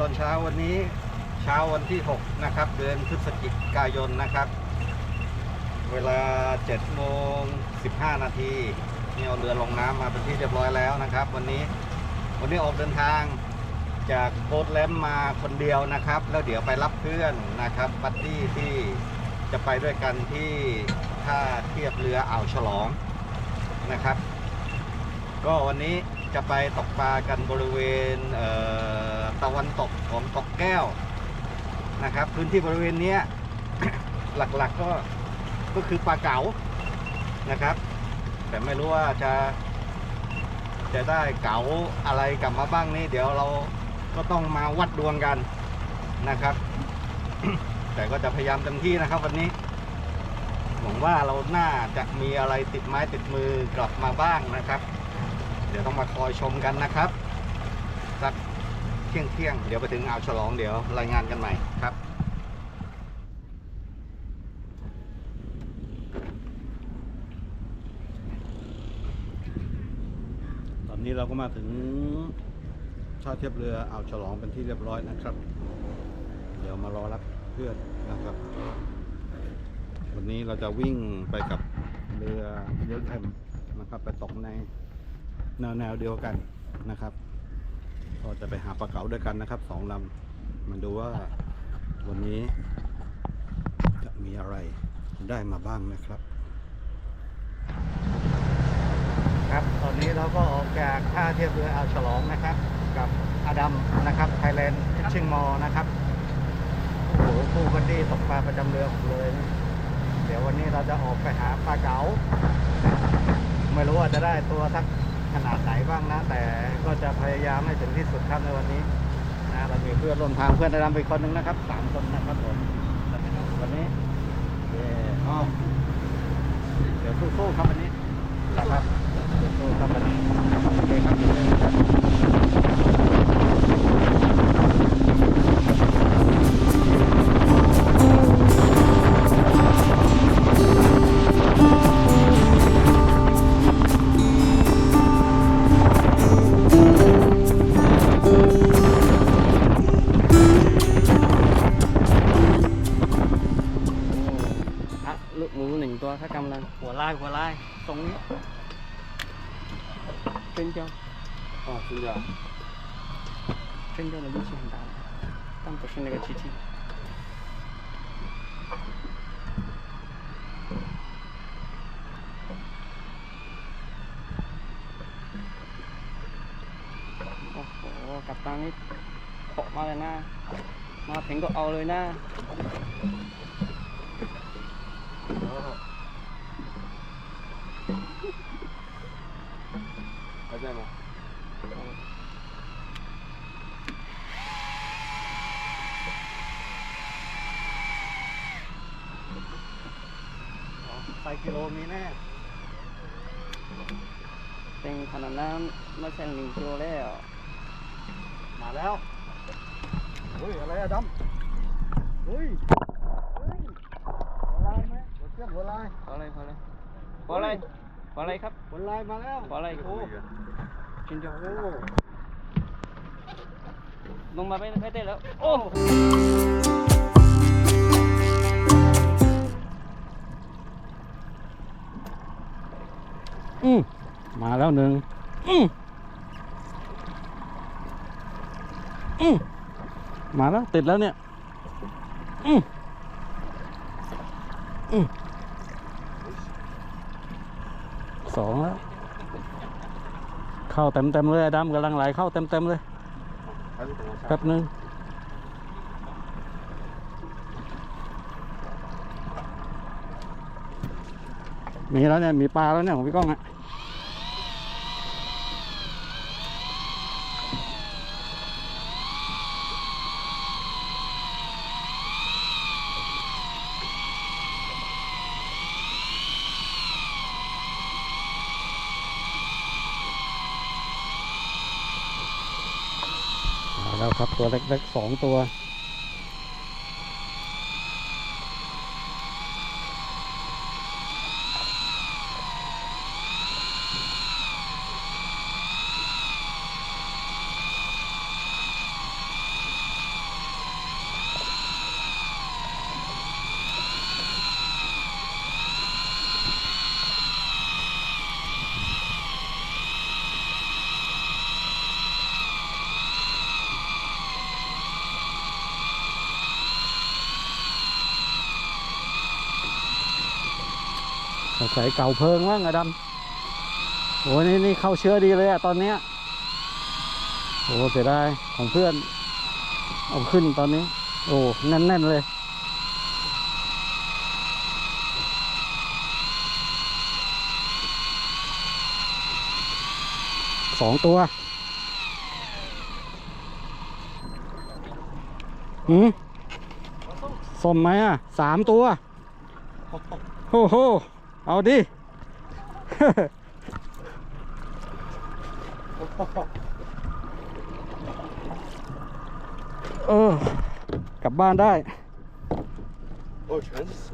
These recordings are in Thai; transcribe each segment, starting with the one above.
ตอนเช้าวันนี้เช้าวันที่ 6 นะครับ เดือนพฤศจิกายนนะครับ เวลา7โมง15 นาทีนี่เอาเรือลงน้ำมาเป็นที่เรียบร้อยแล้วนะครับ วันนี้วันนี้ออกเดินทางจากโคดแลมมาคนเดียวนะครับ แล้วเดี๋ยวไปรับเพื่อนนะครับบัดดี้ที่จะไปด้วยกันที่ท่าเทียบเรืออ่าวฉลองนะครับ ก็วันนี้จะไปตกปลากันบริเวณเอ่อ ตะวันตกของตกแก้วนะครับ พื้นที่บริเวณนี้หลักๆก็ก็คือปลาเก๋านะครับ แต่ไม่รู้ว่าจะ จะได้เก๋าอะไรกลับมาบ้างนี่เดี๋ยวเราก็ต้องมาวัดดวงกันนะครับ แต่ก็จะพยายามเต็มที่นะครับ วันนี้หวังว่าเราน่าจะมีอะไรติดไม้ติดมือกลับมาบ้างนะครับ เดี๋ยวต้องมาคอยชมกันนะครับ ที่ยงเที่ยงเดี๋ยวไปถึงอ่าวฉลองเดี๋ยวรายงานกันใหม่ครับตอนนี้เราก็มาถึงท่าเทียบเรืออ่าวฉลองเป็นที่เรียบร้อยนะครับ เดี๋ยวมารอรับเพื่อนนะครับ วันนี้เราจะวิ่งไปกับเรือเรือแคมนะครับ ไปตกในแนวแนวเดียวกันนะครับ ก็จะไปหาปลาเก๋าด้วยกันนะครับสองลำมาดูว่าวันนี้จะมีอะไรได้มาบ้างนะครับ ครับ ตอนนี้เราก็ออกจากท่าเทียบเรืออ่าวฉลองนะครับ กับอดัมนะครับไทยแลนด์ชิงมอนะครับโอ้โหคู่กันดีตกปลาประจำเรือผมเลย เดี๋ยววันนี้เราจะออกไปหาปลาเก๋าไม่รู้ว่าจะได้ตัวสัก ขนาดไหนบ้างนะ แต่ก็จะพยายามให้ถึงที่สุดครับในวันนี้นะเรามีเพื่อนร่วมทางเพื่อนอดัมไปคนหนึ่งนะครับสามคนนะครับผมวันนี้เย่อ้าวเดี๋ยวสู้ๆครับวันนี้นะครับสู้ๆครับวันนี้โอเคครับ 真正的力气很大的，但不是那个机器。โอ้โหกับตันนี่เกาะมาเลยนะ มาถึงก็เอาเลยนะ ไม่ใช่หนึ่งกิโลแล้ว มาแล้วเฮ้ยอะไรอะดำเฮ้ยเฮ้ยหัวลายไหมหัวเชือกหัวลายขออะไรขออะไรขออะไรขออะไรครับหัวลายมาแล้วขออะไรโอ้จินเดียวโอ้ลงมาไม่ไม่ได้แล้ว โอ้อืมมาแล้วหนึ่งอือืม มาแล้ว ติดแล้วเนี่ย อืมอืมสองแล้ว เข้าเต็มเต็มเลยดำกำลังไหลเข้าเต็มเต็มเลยแป๊บนึงมีแล้วเนี่ย มีปลาแล้วเนี่ย ของพี่ก้องอะมา แล้วครับตัวเล็กๆสองตัว ใส่เก่าเพลิงว่างอะดำโอ้นี่นี่เข้าเชื้อดีเลยอะตอนเนี้ยโอ้เสียดายของเพื่อน เอาขึ้นตอนนี้ โอ้แน่นๆเลยสองตัวหืมส้มไหมอะสามตัว โอ้โห เอาดิ เออ กลับบ้านได้ โอ้ฉันส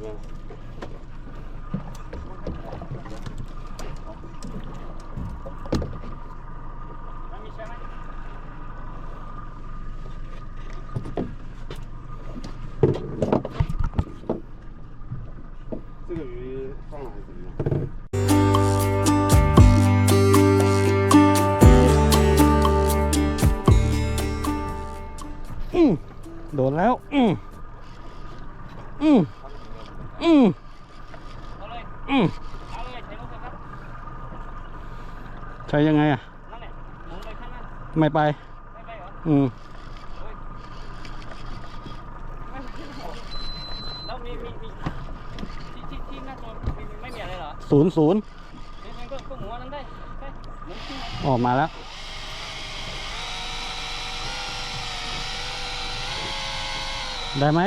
แล้ว อืมอืมอืมเอาเลยอืมเอาเลยใช้ลูกครับใช้ยังไงอะนั่นแหละหมุนไปข้างหน้าไม่ไปไม่ไปเหรออืมโอ้ยไม่แล้วมีมีมีที่ที่ที่หน้าตัวมีมีไม่มีอะไรเหรอศูนย์ศูนย์นี่มันก็ก็หมุนอันนั้นได้ใช่หมุนขึ้นมาออกมาแล้ว ได้ไหม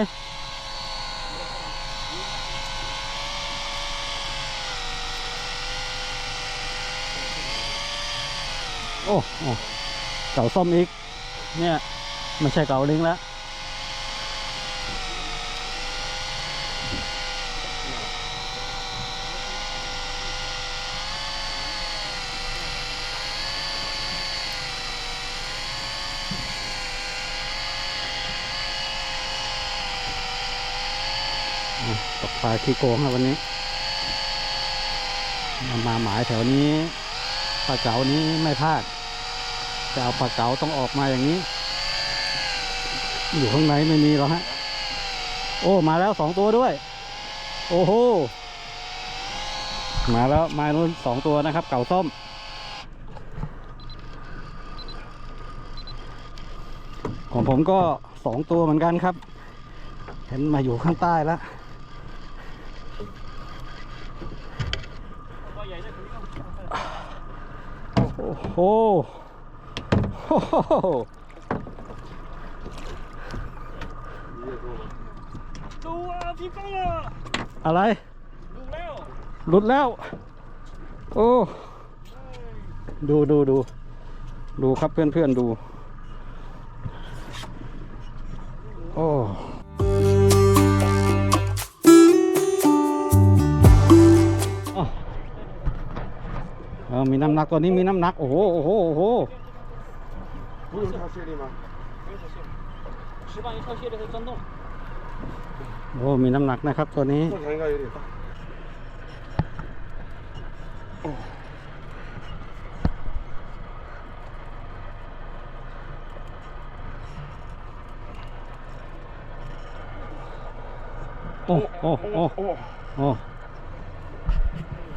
โอ้โอ้เก่าส้มอีก เนี่ย ไม่ใช่เก่าลิงแล้ว ปลาขี้โกงครับวันนี้มามาหมายแถวนี้ปลาเก๋านี้ไม่พลาดจะเอาปลาเก๋าต้องออกมาอย่างนี้ อยู่ข้างในไม่มีหรอกฮะ โอ้มาแล้วสองตัวด้วย โอ้โหมาแล้วมานู้นสองตัวนะครับ เก่าส้มของผมก็สองตัวเหมือนกันครับ เห็นมาอยู่ข้างใต้แล้ว ตัวใหญ่ด้วยตัวนี้ก็ โอ้โหโอ้โหดูอะพี่ก้องอะอะไรดูแล้วหลุดแล้ว โอ้ ดูดูดู ดูครับเพื่อนเพื่อนดู โอ้ ออมีน้ำหนักตัวนี้มีน้ำหนัก โอ้โห โอ้โห โอ้โห 不用套蟹的吗？没有小蟹，石棒一跳蟹的会钻洞。 โอ้ มีน้ำหนักนะครับตัวนี้ 这条应该有点大。哦， โอ้โอ้โอ้ 哦， โอ้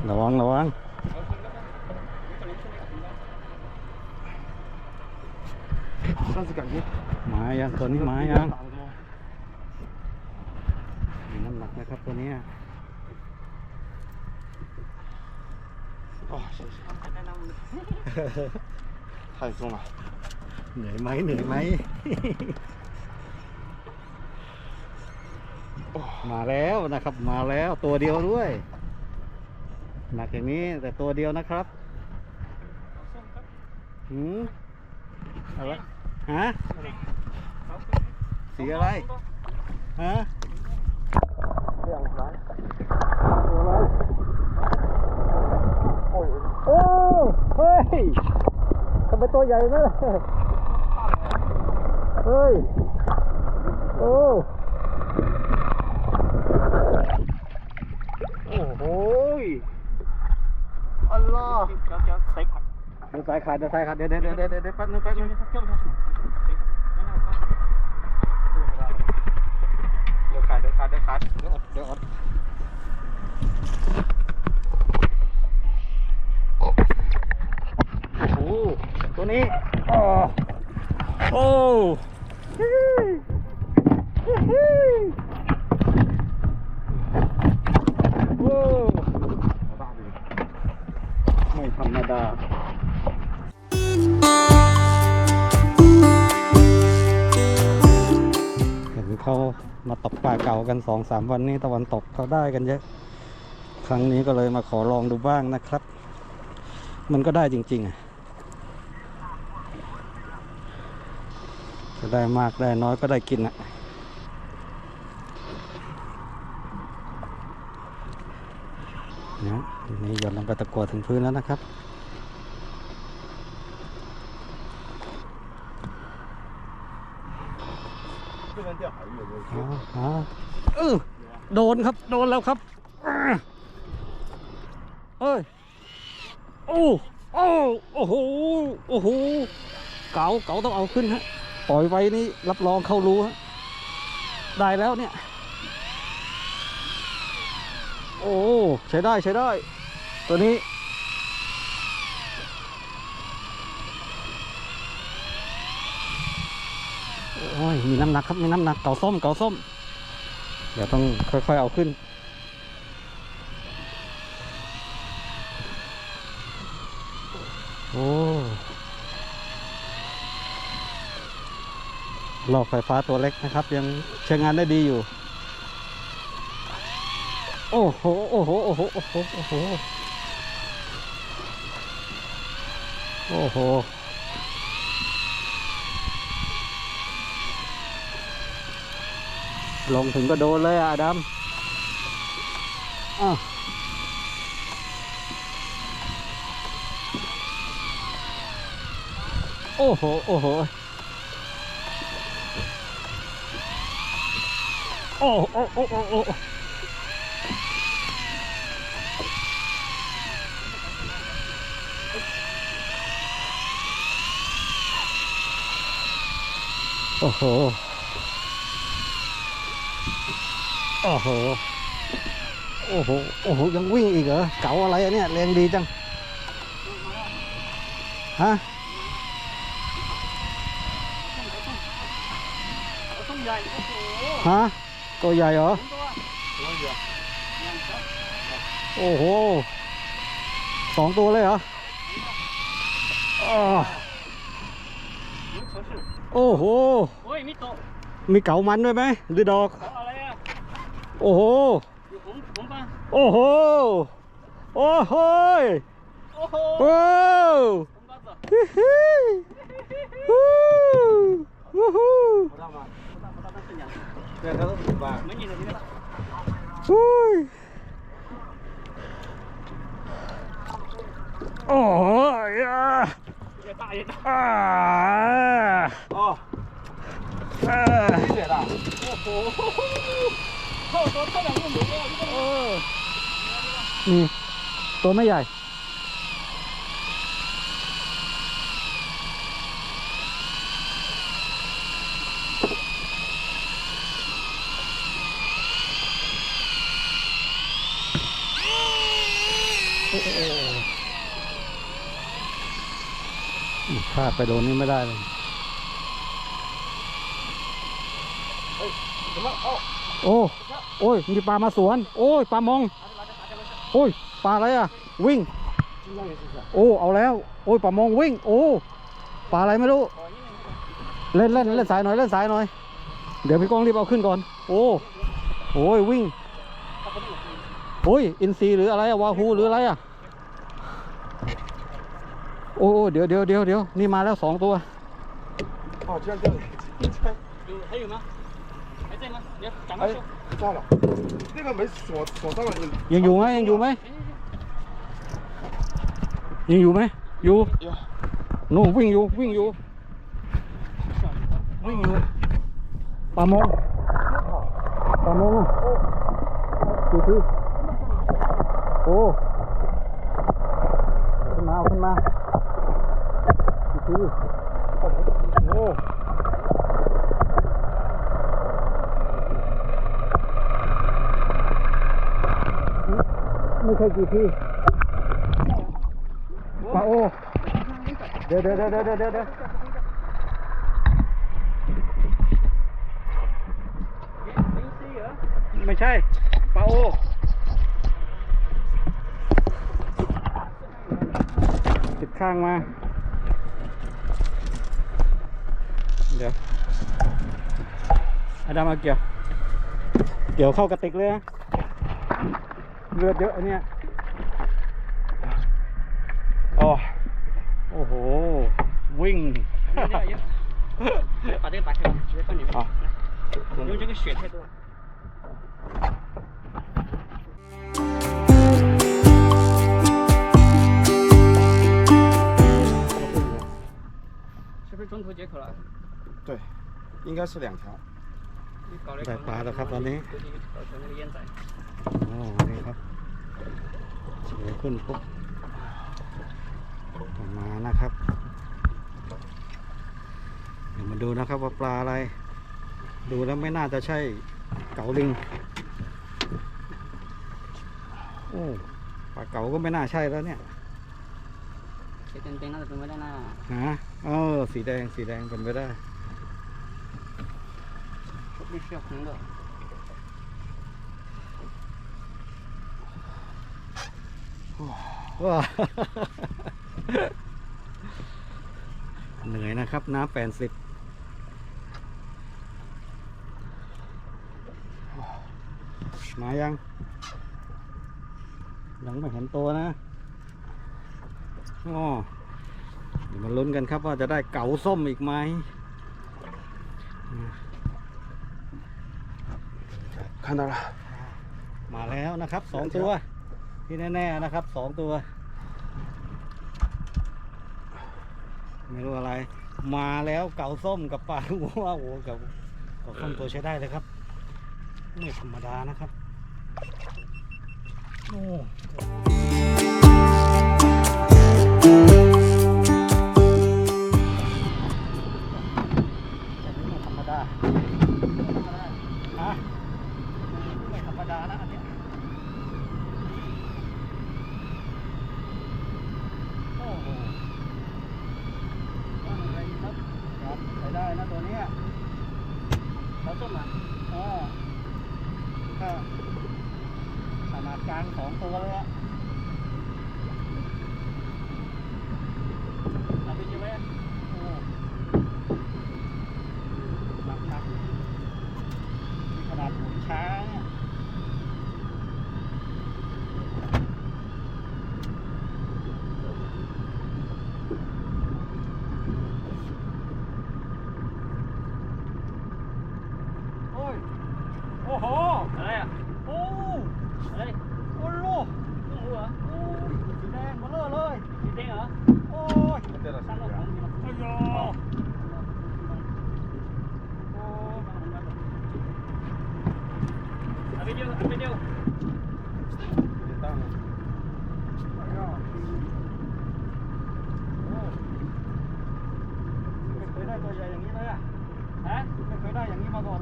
ระวังระวัง ข้าสกัดยึดมายังตัวนี้มายังมีน้ำหนักนะครับตัวนี้ถ่ายตรงอะเหนื่อยไหมเหนื่อยไหมมาแล้วนะครับ มาแล้วตัวเดียวด้วยหนักอย่างนี้แต่ตัวเดียวนะครับ หืมอะไร ฮะสีอะไรฮะเรื่องอะไรโอ้ยโอ้เฮ้ยทำไมตัวใหญ่นะเฮ้ยโอ้โอ้โหอัลลอฮ์เดี๋ยวสายขาดเดี๋ยวสายขาดเดี๋ยวเดี๋ยวเดี๋ยวเดี๋ยวแป๊บนึงแป๊บนึง เดี๋ยวอด สองสามวันนี้ตะวันตกเขาได้กันเยอะ ครั้งนี้ก็เลยมาขอลองดูบ้างนะครับ มันก็ได้จริงๆอะจะได้มากได้น้อยก็ได้กินอะเนี่ยทีนี้โยนลงไปตะกัวถึงพื้นแล้วนะครับ นครับ โดนแล้วครับเอ้ยโอ้โอ้โอ้โหโอ้โหเก๋าเก๋าต้องเอาขึ้นฮะปล่อยไว้นี่รับรองเข้ารู้ฮะได้แล้วเนี่ย โอ้ใช้ได้ใช้ได้ ตัวนี้โอ้ยมีน้ำหนักครับมีน้ำหนักเก่าส้มเก่าส้ม เดี๋ยวต้องค่อย ๆ เอาขึ้น โอ้หลอกไฟฟ้าตัวเล็กนะครับ ยังใช้งานได้ดีอยู่ โอ้โห โอ้โห โอ้โห โอ้โห โอ้โห โอ้โห ลงถึงก็โดนเลยอะดัมอ้าวโอ้โห โอ้โห โอ้โอ้โอ้โอ้โอ้โอ้โห โอ้โห โอ้โห โอ้โห ยังวิ่งอีกเหรอ เก๋าอะไรอะเนี่ยแรงดีจัง ฮะเอาต้มใหญ่โอ้โหฮะ ตัวใหญ่เหรอสองตัวยังครับโอ้โห สองตัวเลยเหรออ้อรู้เขาชื่อโอ้โหโอ้ยมิโตะมีเก๋ามันด้วยไหมหรือดอกเขาอะไร อะโอ้โหอยู่ผมผมป่ะโอ้โหโอ้โหยโอ้โหโอ้ผมป่ะต่อฮิฮิฮู้ฮู้ฮู้ผมป่ะผมป่ะเป็นอย่างเนี่ต้องถูกบ้างไม่ยินเลยนี่ละฮู้ยโอ้ยอะอย่าตายอย่าตายอ่าอ๋ออ่านี่เหรอโอ้โหเข้าตัวเข้ยเออนี่ ตัวไม่ใหญ่ พลาไปโดนนี่ไม่ได้เลย โอ้โอ้ยมีปลามาสวน โอ้ยปลามอง โอ้ยปลาอะไรอะ วิ่ง โอ้เอาแล้ว โอ้ยปลามองวิ่ง โอ้ปลาอะไรไม่รู้เล่นเล่นเล่นสายหน่อยเล่นสายหน่อย เดี๋ยวพี่กองรีบเอาขึ้นก่อน โอ้โอ้ยวิ่งโอ้ยอินซีหรืออะไรอะวาฮูหรืออะไรอะโอ้เดี๋ยวเดี๋ยวเดี๋ยวเดี๋ยวนี่มาแล้วสองตัวอ๋อเชื่อเชื่อให้อยู่มั้ ไม่ใช่มั้ยเดี๋ยวจับมา 哎 ชุบ，炸了，那个没锁锁上了， ยังอยู่ไหมยังอยู่ไหมยังอยู่ไหมอยู่ 有 นู่นวิ่งอยู่วิ่งอยู่วิ่งอยู่ปลามงปลามงดูสิโอ้ ไม่ใช่กี่ที่ปลาโอเดี๋ยวเดี๋ยวเดี๋ยวเดี๋ยวเดี๋ยวเดี๋ยวไม่ใช่ปลาโอข้างมา เดี๋ยวอดามาเกี่ยว เกี่ยวเข้ากระติกเลยนะ เลือดเยอะอันเนี้ย 哦， โอ้โห วิ่ง 有点有，把这个打开，直接放里面。好来，因为这个血太多了。是不是中途解口了？对，应该是两条。 ได้ปลาแล้วครับตอนนี้โอ้นี่ครับเฉยขึ้นปุ๊บมานะครับ เดี๋ยวมาดูนะครับว่าปลาอะไร ดูแล้วไม่น่าจะใช่เก๋าลิงโอ้ปลาเก๋าก็ไม่น่าใช่แล้วเนี่ยสีแดงน่าจะเป็นไม่ได้นะฮะเออสีแดงสีแดงเป็นไม่ได้ 必须要红的。 ว้า เหนื่อยนะครับน้ำแปดสิบมายัง ยังไม่เห็นตัวนะอ๋อเดี๋ยวมาลุ้นกันครับว่าจะได้เก๋าส้มอีกไหม 看到了， มาแล้วนะครับสองตัว ที่แน่ๆนะครับสองตัว ไม่รู้อะไร มาแล้วเก๋าส้มกับปลาลูกว่าโอ้โหกับเก๋าส้มตัวใช้ได้เลยครับ ไม่ธรรมดานะครับโอ้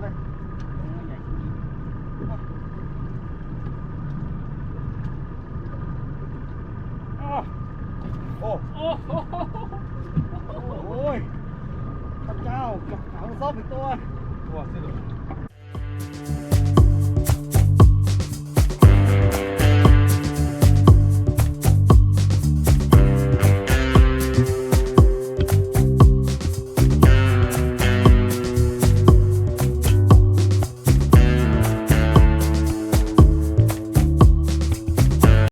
ไ